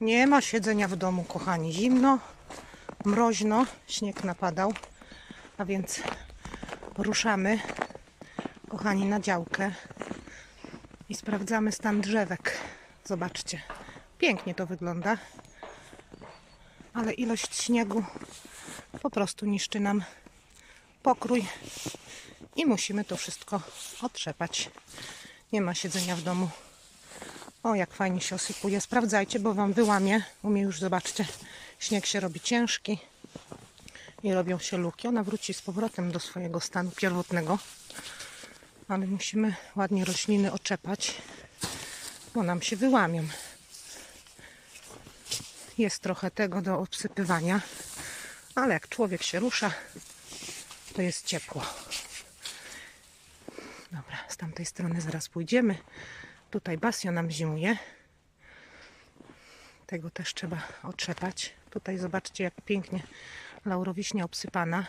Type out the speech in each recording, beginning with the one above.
Nie ma siedzenia w domu, kochani. Zimno, mroźno, śnieg napadał, a więc ruszamy, kochani, na działkę i sprawdzamy stan drzewek. Zobaczcie, pięknie to wygląda, ale ilość śniegu po prostu niszczy nam pokrój i musimy to wszystko otrzepać. Nie ma siedzenia w domu. O, jak fajnie się osypuje. Sprawdzajcie, bo wam wyłamie. U mnie już zobaczcie, śnieg się robi ciężki i robią się luki. Ona wróci z powrotem do swojego stanu pierwotnego, ale musimy ładnie rośliny oczepać, bo nam się wyłamią. Jest trochę tego do obsypywania, ale jak człowiek się rusza, to jest ciepło. Dobra, z tamtej strony zaraz pójdziemy. Tutaj basio nam zimuje. Tego też trzeba otrzepać. Tutaj zobaczcie, jak pięknie laurowiśnia obsypana.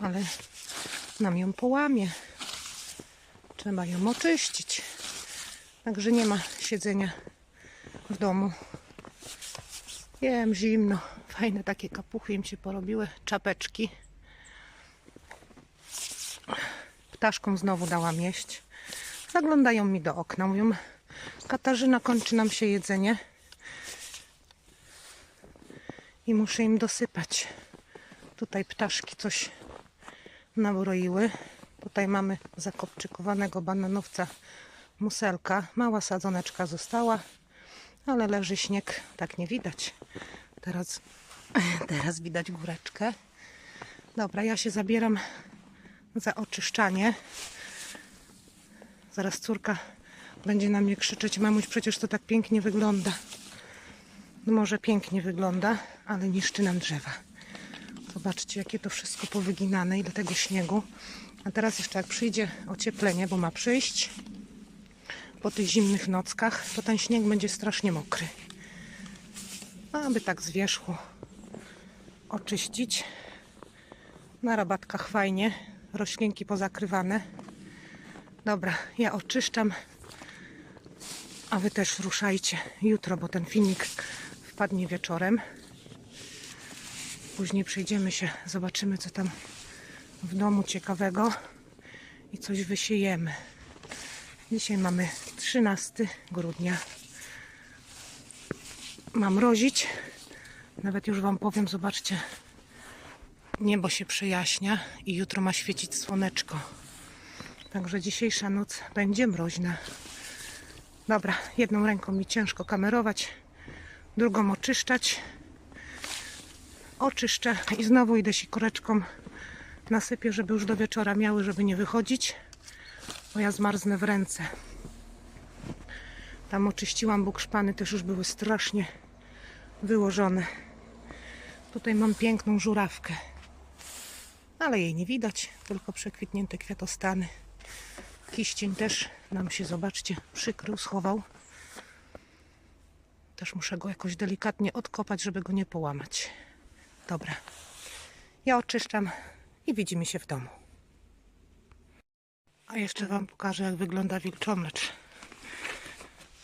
Ale nam ją połamie. Trzeba ją oczyścić. Także nie ma siedzenia w domu. Wiem, zimno. Fajne takie kapuchy im się porobiły. Czapeczki. Ptaszkom znowu dałam jeść. Zaglądają mi do okna. Mówią, Katarzyna, kończy nam się jedzenie. I muszę im dosypać. Tutaj ptaszki coś nabroiły. Tutaj mamy zakopczykowanego bananowca muselka. Mała sadzoneczka została, ale leży śnieg. Tak nie widać. Teraz, teraz widać góreczkę. Dobra, ja się zabieram za oczyszczanie. Zaraz córka będzie na mnie krzyczeć, mamuś, przecież to tak pięknie wygląda. No może pięknie wygląda, ale niszczy nam drzewa. Zobaczcie, jakie to wszystko powyginane, ile tego śniegu. A teraz jeszcze jak przyjdzie ocieplenie, bo ma przyjść po tych zimnych nockach, to ten śnieg będzie strasznie mokry. Aby tak z wierzchu oczyścić. Na rabatkach fajnie, roślinki pozakrywane. Dobra, ja oczyszczam, a wy też ruszajcie jutro, bo ten filmik wpadnie wieczorem. Później przyjdziemy się, zobaczymy co tam w domu ciekawego i coś wysiejemy. Dzisiaj mamy 13 grudnia. Mam mrozić. Nawet już wam powiem, zobaczcie, Niebo się przejaśnia i jutro ma świecić słoneczko. Także dzisiejsza noc będzie mroźna. Dobra, jedną ręką mi ciężko kamerować, drugą oczyszczać. Oczyszczę i znowu idę sikoreczką nasypię, żeby już do wieczora miały, żeby nie wychodzić, bo ja zmarznę w ręce. Tam oczyściłam bukszpany, też już były strasznie wyłożone. Tutaj mam piękną żurawkę ale jej nie widać, tylko przekwitnięte kwiatostany. Kiścień też nam się, zobaczcie, przykrył, schował. Też muszę go jakoś delikatnie odkopać, żeby go nie połamać. Dobra, ja oczyszczam i widzimy się w domu. A jeszcze Wam pokażę, jak wygląda wilczomlecz.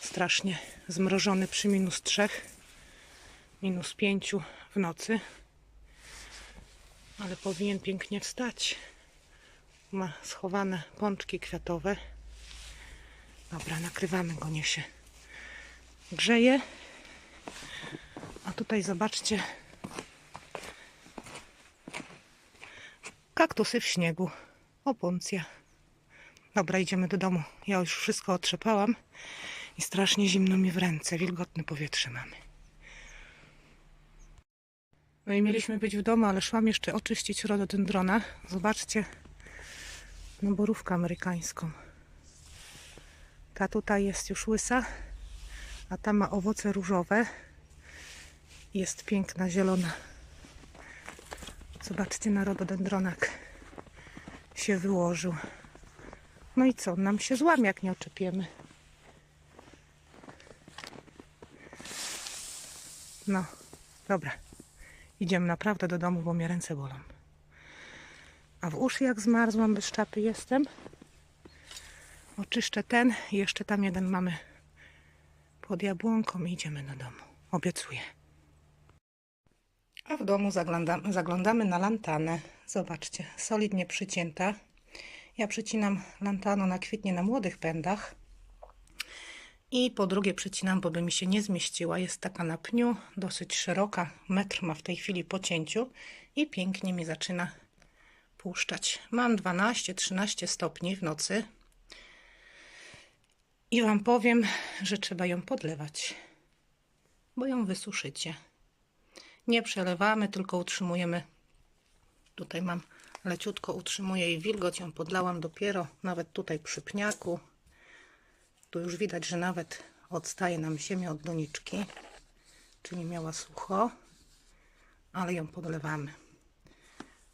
Strasznie zmrożony przy minus trzech, minus pięciu w nocy ale powinien pięknie wstać. Ma schowane pączki kwiatowe. Dobra, nakrywamy go, nie się grzeje. A tutaj zobaczcie kaktusy w śniegu. Opuncja. Dobra, idziemy do domu. Ja już wszystko otrzepałam i strasznie zimno mi w ręce. Wilgotne powietrze mamy. No i mieliśmy być w domu, ale szłam jeszcze oczyścić rododendrona. Zobaczcie, no borówkę amerykańską. Ta tutaj jest już łysa, a ta ma owoce różowe. Jest piękna, zielona. Zobaczcie, na rododendronak się wyłożył. No i co? Nam się złamie, jak nie oczepiemy. No, dobra. Idziemy naprawdę do domu, bo mnie ręce bolą. A w uszy jak zmarzłam, bez czapy jestem. Oczyszczę ten i jeszcze tam jeden mamy pod jabłonką i idziemy do domu. Obiecuję. A w domu zaglądamy, zaglądamy na lantanę. Zobaczcie, solidnie przycięta. Ja przycinam lantano na kwitnie na młodych pędach. I po drugie przycinam, bo by mi się nie zmieściła. Jest taka na pniu, dosyć szeroka. Metr ma w tej chwili po cięciu i pięknie mi zaczyna puszczać. Mam 12-13 stopni w nocy. I Wam powiem, że trzeba ją podlewać, bo ją wysuszycie. Nie przelewamy, tylko utrzymujemy. Tutaj mam leciutko, utrzymuję jej wilgoć, ją podlałam dopiero, nawet tutaj przy pniaku. Tu już widać, że nawet odstaje nam ziemia od doniczki, czyli miała sucho, ale ją podlewamy.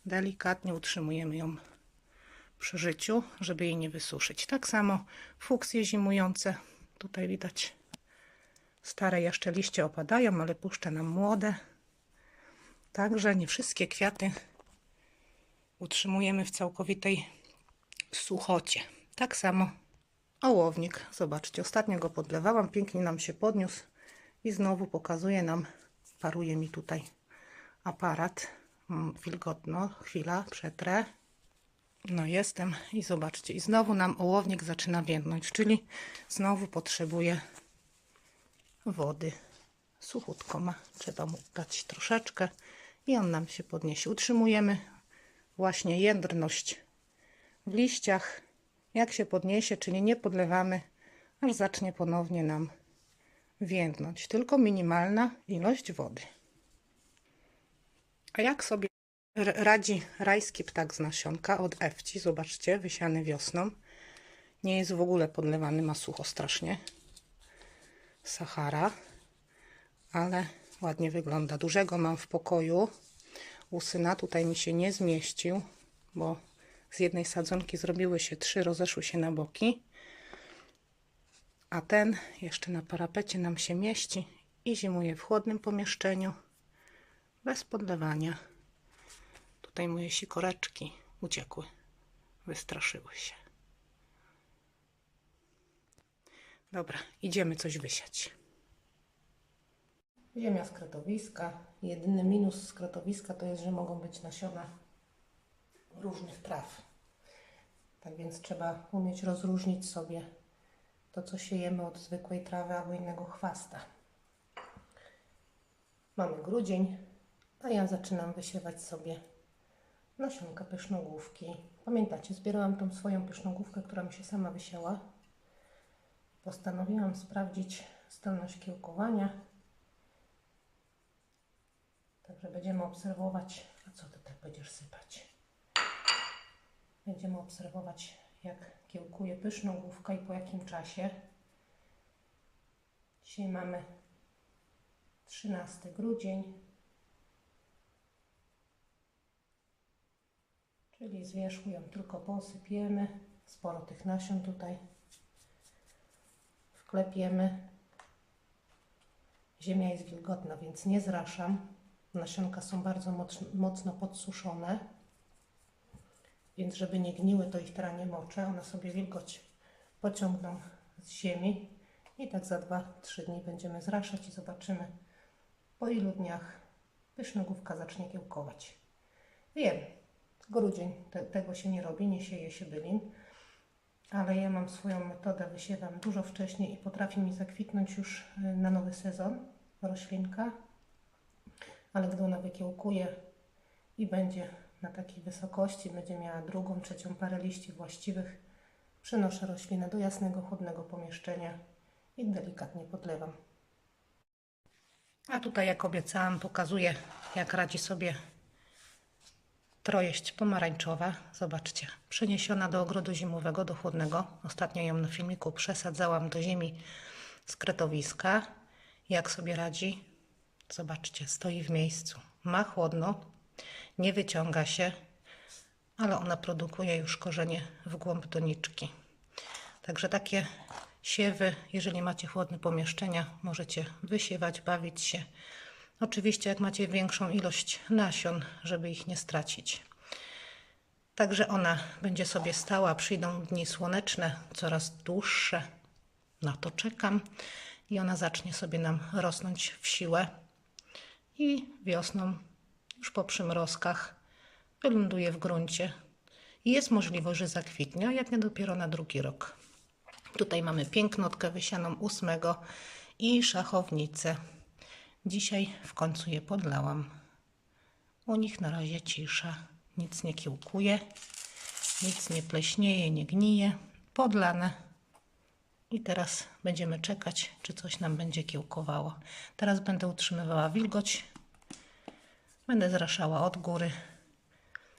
Delikatnie utrzymujemy ją przy życiu, żeby jej nie wysuszyć. Tak samo fuksje zimujące. Tutaj widać stare jeszcze liście opadają, ale puszczę nam młode. Także nie wszystkie kwiaty utrzymujemy w całkowitej suchocie. Tak samo ołownik. Zobaczcie, ostatnio go podlewałam, pięknie nam się podniósł i znowu pokazuje nam, paruje mi tutaj aparat. Mm, Wilgotno, chwila, przetrę. No jestem i zobaczcie, i znowu nam ołownik zaczyna więdnąć, czyli znowu potrzebuje wody. Suchutko ma, trzeba mu dać troszeczkę i on nam się podniesie. Utrzymujemy właśnie jędrność w liściach. Jak się podniesie, czyli nie podlewamy, aż zacznie ponownie nam więdnąć. Tylko minimalna ilość wody. A jak sobie radzi rajski ptak z nasionka od Ewci? Zobaczcie, wysiany wiosną. Nie jest w ogóle podlewany, ma sucho strasznie. Sahara, ale ładnie wygląda. Dużego mam w pokoju. U syna tutaj mi się nie zmieścił, bo z jednej sadzonki zrobiły się trzy, rozeszły się na boki. A ten jeszcze na parapecie nam się mieści i zimuje w chłodnym pomieszczeniu bez podlewania. Tutaj moje sikoreczki uciekły, wystraszyły się. Dobra, idziemy coś wysiać. Ziemia z. Jedyny minus z kretowiska to jest, że mogą być nasiona różnych traw. Tak więc trzeba umieć rozróżnić sobie to, co siejemy od zwykłej trawy albo innego chwasta. Mamy grudzień, a ja zaczynam wysiewać sobie nasionka pysznogłówki. Pamiętacie, zbierałam tą swoją pysznogłówkę, która mi się sama wysiała. Postanowiłam sprawdzić zdolność kiełkowania. Także będziemy obserwować. A co ty tak będziesz sypać? Będziemy obserwować, jak kiełkuje pysznogłówka i po jakim czasie. Dzisiaj mamy 13 grudzień. Czyli z wierzchu ją tylko posypiemy. Sporo tych nasion tutaj wklepiemy. Ziemia jest wilgotna, więc nie zraszam. Nasionka są bardzo moc, mocno podsuszone, więc żeby nie gniły, to ich teraz nie moczę. One sobie wilgoć pociągną z ziemi i tak za 2-3 dni będziemy zraszać i zobaczymy po ilu dniach pysznogłówka zacznie kiełkować. Wiem, grudzień te, tego się nie robi, nie sieje się bylin, ale ja mam swoją metodę, wysiewam dużo wcześniej i potrafi mi zakwitnąć już y, na nowy sezon roślinka, ale gdy ona wykiełkuje i będzie na takiej wysokości, będzie miała drugą, trzecią parę liści właściwych, przenoszę roślinę do jasnego, chłodnego pomieszczenia i delikatnie podlewam. A tutaj, jak obiecałam, pokazuję, jak radzi sobie trojeść pomarańczowa. Zobaczcie, przeniesiona do ogrodu zimowego, do chłodnego. Ostatnio ją na filmiku przesadzałam do ziemi z kretowiska. Jak sobie radzi? Zobaczcie, stoi w miejscu. Ma chłodno, nie wyciąga się, ale ona produkuje już korzenie w głąb doniczki. Także takie siewy, jeżeli macie chłodne pomieszczenia, możecie wysiewać, bawić się. Oczywiście, jak macie większą ilość nasion, żeby ich nie stracić. Także ona będzie sobie stała, przyjdą dni słoneczne, coraz dłuższe. Na to czekam. I ona zacznie sobie nam rosnąć w siłę. I wiosną, już po przymrozkach, wyląduje w gruncie. I jest możliwość, że zakwitnie, jak nie dopiero na drugi rok. Tutaj mamy pięknotkę wysianą ósmego i szachownicę. Dzisiaj w końcu je podlałam. U nich na razie cisza. Nic nie kiełkuje, nic nie pleśnieje, nie gnije. Podlane. I teraz będziemy czekać, czy coś nam będzie kiełkowało. Teraz będę utrzymywała wilgoć. Będę zraszała od góry.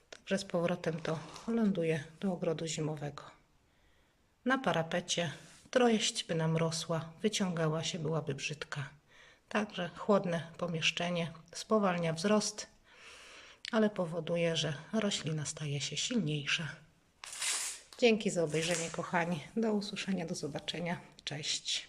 Także z powrotem to ląduje do ogrodu zimowego. Na parapecie trojeść by nam rosła, wyciągała się, byłaby brzydka. Także chłodne pomieszczenie spowalnia wzrost, ale powoduje, że roślina staje się silniejsza. Dzięki za obejrzenie, kochani. Do usłyszenia, do zobaczenia. Cześć.